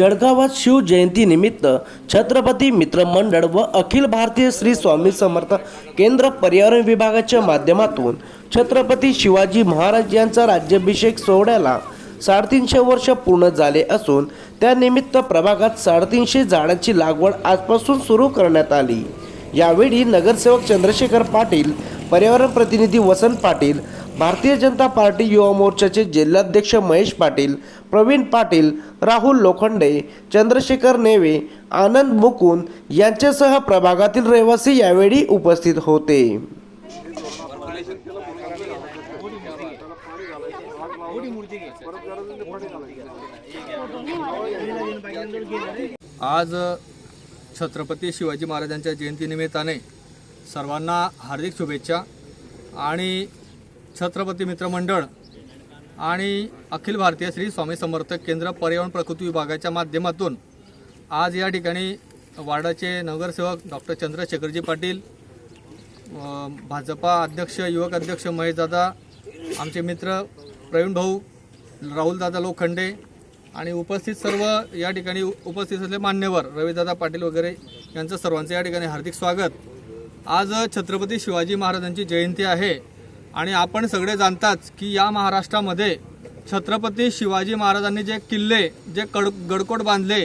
जळगावात शिवजयंतीनिमित्त छत्रपती मित्र मंडळ व अखिल भारतीय श्री स्वामी समर्थ केंद्र पर्यावरण विभागाच्या माध्यमातून छत्रपती शिवाजी महाराज यांचा राज्याभिषेक सोहळ्याला साडेतीनशे वर्ष पूर्ण झाले असून त्यानिमित्त प्रभागात साडेतीनशे झाडांची लागवड आजपासून सुरू करण्यात आली. यावेळी नगरसेवक चंद्रशेखर पाटील पर्यावरण प्रतिनिधी वसंत पाटील भारतीय जनता पार्टी युवा मोर्चाचे जिल्हाध्यक्ष महेश पाटील प्रवीण पाटील राहुल लोखंडे चंद्रशेखर नेवे आनंद मुकुंद यांच्यासह प्रभागातील रहिवासी यावेळी उपस्थित होते. आज छत्रपती शिवाजी महाराजांच्या जयंतीनिमित्ताने सर्वांना हार्दिक शुभेच्छा आणि छत्रपती मित्रमंडळ आणि अखिल भारतीय श्री स्वामी समर्थक केंद्र पर्यावरण प्रकृती विभागाच्या माध्यमातून आज या ठिकाणी वार्डाचे नगरसेवक डॉक्टर चंद्रशेखरजी पाटील भाजपा अध्यक्ष युवक अध्यक्ष महेशदादा आमचे मित्र प्रवीण भाऊ राहुलदादा लोखंडे आणि उपस्थित सर्व या ठिकाणी उपस्थित असलेले मान्यवर रवीदादा पाटील वगैरे यांचं सर्वांचं या ठिकाणी हार्दिक स्वागत. आज छत्रपती शिवाजी महाराजांची जयंती आहे. आणि आपण सगळे जाणताच की या महाराष्ट्रामध्ये छत्रपती शिवाजी महाराजांनी जे किल्ले जे कड गडकोट बांधले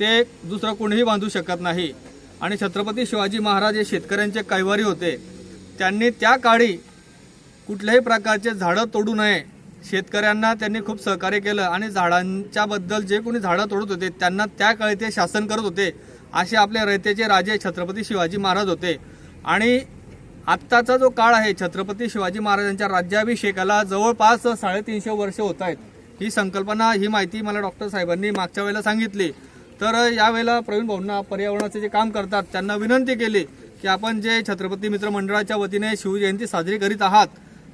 ते दुसरं कोणीही बांधू शकत नाही. आणि छत्रपती शिवाजी महाराज हे शेतकऱ्यांचे कैवारी होते. त्यांनी त्या काळी कुठल्याही प्रकारचे झाडं तोडू नये. शेतकऱ्यांना त्यांनी खूप सहकार्य केलं आणि झाडांच्याबद्दल जे कोणी झाडं तोडत होते त्यांना त्या काळी ते शासन करत होते. असे आपले रयतेचे राजे छत्रपती शिवाजी महाराज होते. आणि आत्ताचा जो काळ आहे छत्रपती शिवाजी महाराजांच्या राज्याभिषेकाला जवळपास साडेतीनशे वर्ष होत आहेत. ही संकल्पना ही माहिती मला डॉक्टर साहेबांनी मागच्या वेळेला सांगितली. तर यावेळेला प्रवीण भाऊंना पर्यावरणाचे जे काम करतात त्यांना विनंती केली की आपण जे छत्रपती मित्र मंडळाच्या वतीने शिवजयंती साजरी करीत आहात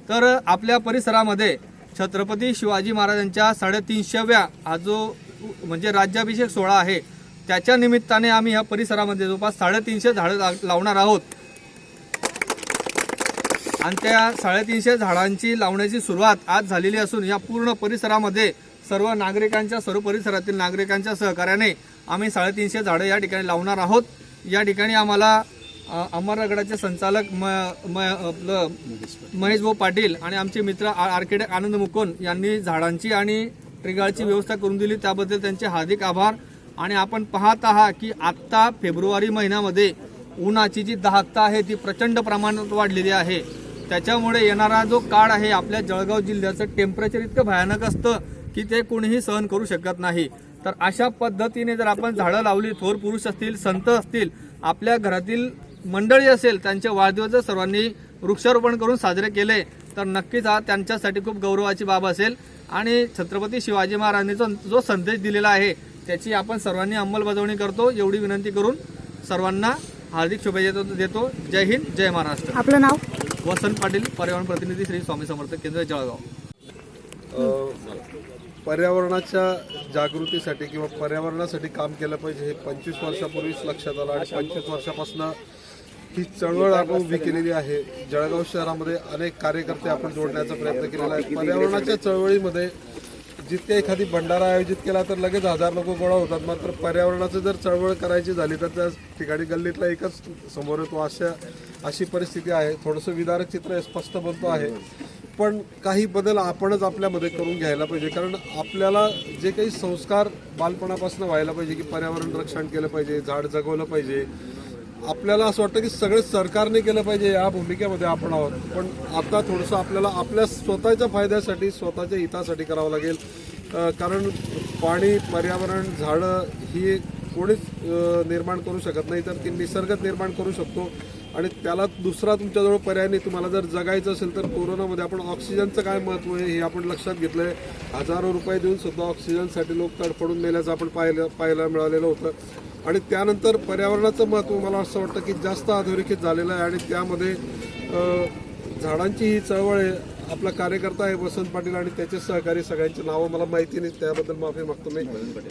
तर आपल्या परिसरामध्ये छत्रपती शिवाजी महाराजांच्या साडेतीनशेव्या हा जो म्हणजे राज्याभिषेक सोहळा आहे त्याच्या निमित्ताने आम्ही ह्या परिसरामध्ये जवळपास साडेतीनशे झाडं ला- लावणार आहोत. आणि त्या साडेतीनशे झाडांची लावण्याची सुरुवात आज झालेली असून या पूर्ण परिसरामध्ये सर्व नागरिकांच्या सर्व परिसरातील नागरिकांच्या सहकार्याने आम्ही साडेतीनशे झाडं या ठिकाणी लावणार आहोत. या ठिकाणी आम्हाला अ, अमरगडाचे संचालक म म आपलं महेश भाऊ पाटील आणि आमचे मित्र आर्किटेक्ट आनंद मुकुंद यांनी झाडांची आणि ट्रिगाळची व्यवस्था करून दिली. त्याबद्दल त्यांचे हार्दिक आभार. आणि आपण पाहत आहात की आत्ता फेब्रुवारी महिन्यामध्ये उन्हाची जी दाहकता आहे ती प्रचंड प्रमाणात वाढलेली आहे. त्याच्यामुळे येणारा जो काळ आहे आपल्या जळगाव जिल्ह्याचं टेम्परेचर इतकं भयानक असतं की ते कोणीही सहन करू शकत नाही. तर अशा पद्धतीने जर आपण झाडं लावली थोर पुरुष असतील संत असतील आपल्या घरातील मंडळी असेल त्यांचे वाढदिवस जर सर्वांनी वृक्षारोपण करून साजरे केले तर नक्कीच हा त्यांच्यासाठी खूप गौरवाची बाब असेल. आणि छत्रपती शिवाजी महाराजांनी जो जो संदेश दिलेला आहे त्याची आपण सर्वांनी अंमलबजावणी करतो. एवढी विनंती करून सर्वांना हार्दिक शुभेच्छा देतो. जय हिंद जय महाराष्ट्र. आपलं नाव? वसंत पाटील पर्यावरण प्रतिनिधी श्री स्वामी समर्थ केंद्र जळगाव. पर्यावरणाच्या जागृतीसाठी किंवा पर्यावरणासाठी काम केलं पाहिजे हे पंचवीस वर्षापूर्वीच लक्षात आलं आणि पंचवीस वर्षापासून ही चळवळ आपण उभी केलेली आहे. जळगाव शहरामध्ये अनेक कार्यकर्ते आपण जोडण्याचा प्रयत्न केलेला आहे. पर्यावरणाच्या चळवळीमध्ये जितके एखादी भंडारा आयोजित केला तर लगेच हजार लोक गोळा होतात. मात्र पर्यावरणाचं जर चळवळ करायची झाली तर त्या ठिकाणी गल्लीतला एकच समोर येतो अशा अशी परिस्थिती आहे. थोडंसं विदारक चित्र स्पष्ट बनतो आहे. पण काही बदल आपणच आपल्यामध्ये करून घ्यायला पाहिजे. कारण आपल्याला जे काही संस्कार बालपणापासून व्हायला पाहिजे की पर्यावरण रक्षण केलं पाहिजे झाड जगवलं पाहिजे. आपल्याला असं वाटतं की सगळं सरकारने केलं पाहिजे या भूमिकेमध्ये आपण आहोत. पण आता थोडंसं आपल्याला आपल्या स्वतःच्या फायद्यासाठी स्वतःच्या हितासाठी करावं लागेल. कारण पाणी पर्यावरण झाडं ही कोणीच निर्माण करू शकत नाही तर ती निसर्गात निर्माण करू शकतो. आणि त्याला दुसरा तुमच्याजवळ पर्याय नाही. तुम्हाला जर जगायचं असेल तर कोरोनामध्ये आपण ऑक्सिजनचं काय महत्त्व आहे हे आपण लक्षात घेतलं आहे हजारो रुपये देऊन सुद्धा ऑक्सिजनसाठी लोक तडफडून मेल्याचं आपण पाहिलं पाहायला मिळालेलं होतं. आणि त्यानंतर पर्यावरणाचं महत्त्व मला असं वाटतं की जास्त अधोरेखित झालेलं आहे. आणि त्यामध्ये झाडांची ही चळवळ आहे. आपला कार्यकर्ता आहे वसंत पाटील आणि त्याचे सहकारी सगळ्यांची नावं मला माहिती नाही त्याबद्दल माफी मागतो मी.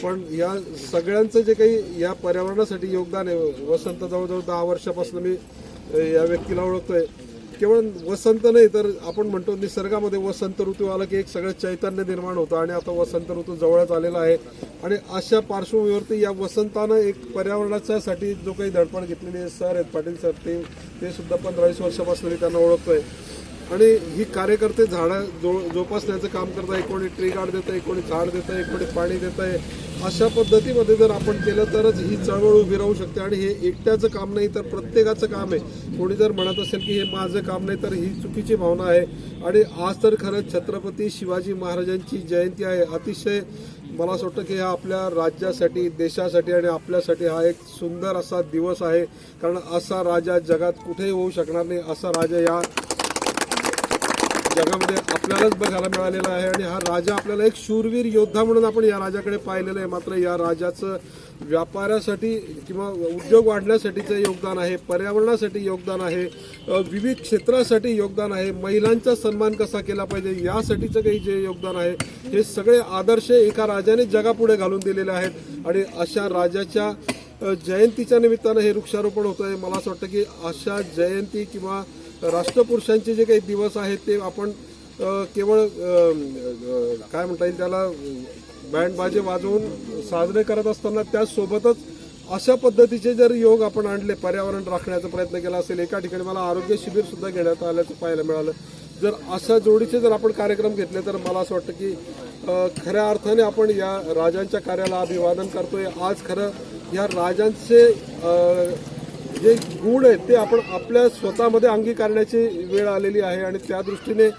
पण या सगळ्यांचं जे काही या पर्यावरणासाठी योगदान आहे वसंत जवळजवळ दहा वर्षापासून मी या व्यक्तीला ओळखतोय. केवळ वसंत नाही तर आपण म्हणतो निसर्गामध्ये वसंत ऋतू आला की एक सगळं चैतन्य निर्माण होतं आणि आता वसंत ऋतू जवळच आलेला आहे. आणि अशा पार्श्वभूमीवरती या वसंतानं एक पर्यावरणाच्यासाठी जो काही धडपड घेतलेली आहे सर आहेत पाटील सर ते ते सुद्धा पंधरावीस वर्षापासून मी त्यांना ओळखतोय. आणि ही कार्यकर्ते झाडं जो जोपासण्याचं काम करत आहे कोणी ट्री गार्ड देत आहे कोणी झाड देत आहे कोणी पाणी देत आहे अशा पद्धतीमध्ये जर आपण केलं तरच ही चळवळ उभी राहू शकते आणि हे एकट्याचं काम नाही तर प्रत्येकाचं काम आहे. कोणी जर म्हणत असेल की हे माझं काम नाही तर ही चुकीची भावना आहे. आणि आज तर खरंच छत्रपती शिवाजी महाराजांची जयंती आहे. अतिशय मला असं वाटतं की हा आपल्या राज्यासाठी देशासाठी आणि आपल्यासाठी हा एक सुंदर असा दिवस आहे. कारण असा राजा जगात कुठेही होऊ शकणार नाही. असा राजा या जगामध्ये आपल्यालाच बघायला मिळालेला आहे आणि हा राजा आपल्याला एक शूरवीर योद्धा म्हणून आपण या राजाकडे पाहिलेलं आहे. मात्र या राजाचं व्यापारासाठी किंवा उद्योग वाढण्यासाठीचं योगदान आहे पर्यावरणासाठी योगदान आहे विविध क्षेत्रासाठी योगदान आहे महिलांचा सन्मान कसा केला पाहिजे यासाठीचं काही जे योगदान आहे हे सगळे आदर्श एका राजाने जगापुढे घालून दिलेले आहेत. आणि अशा राजाच्या जयंतीच्या निमित्तानं हे वृक्षारोपण होतं आहे मला असं वाटतं की अशा जयंती किंवा राष्ट्रपुरुषांचे जे काही दिवस आहेत ते आपण केवळ काय म्हणता येईल त्याला बँड बाजे वाजवून साजरे करत असताना त्याचसोबतच अशा पद्धतीचे जर योग आपण आणले पर्यावरण राखण्याचा प्रयत्न केला असेल एका ठिकाणी मला आरोग्य शिबिर सुद्धा घेण्यात आल्याचं पाहायला मिळालं. जर अशा जोडीचे जर आपण कार्यक्रम घेतले तर मला असं वाटतं की खऱ्या अर्थाने आपण या राजांच्या कार्याला अभिवादन करतोय. आज खरं या राजांचे जे गुण आहेत ते आपण आपल्या स्वतःमध्ये अंगीकारण्याची वेळ आलेली आहे आणि त्या दृष्टीने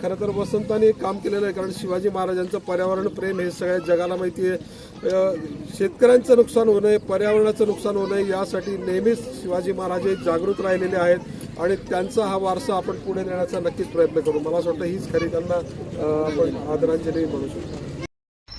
खरं तर वसंताने काम केलेलं आहे. कारण शिवाजी महाराजांचं पर्यावरण प्रेम हे सगळ्या जगाला माहिती आहे. शेतकऱ्यांचं नुकसान होऊ नये पर्यावरणाचं नुकसान होऊ नये यासाठी नेहमीच शिवाजी महाराज हे जागृत राहिलेले आहेत. आणि त्यांचा हा वारसा आपण पुढे नेण्याचा नक्कीच प्रयत्न करू. मला असं वाटतं हीच खरी त्यांना आपण आदरांजली म्हणू शकतो.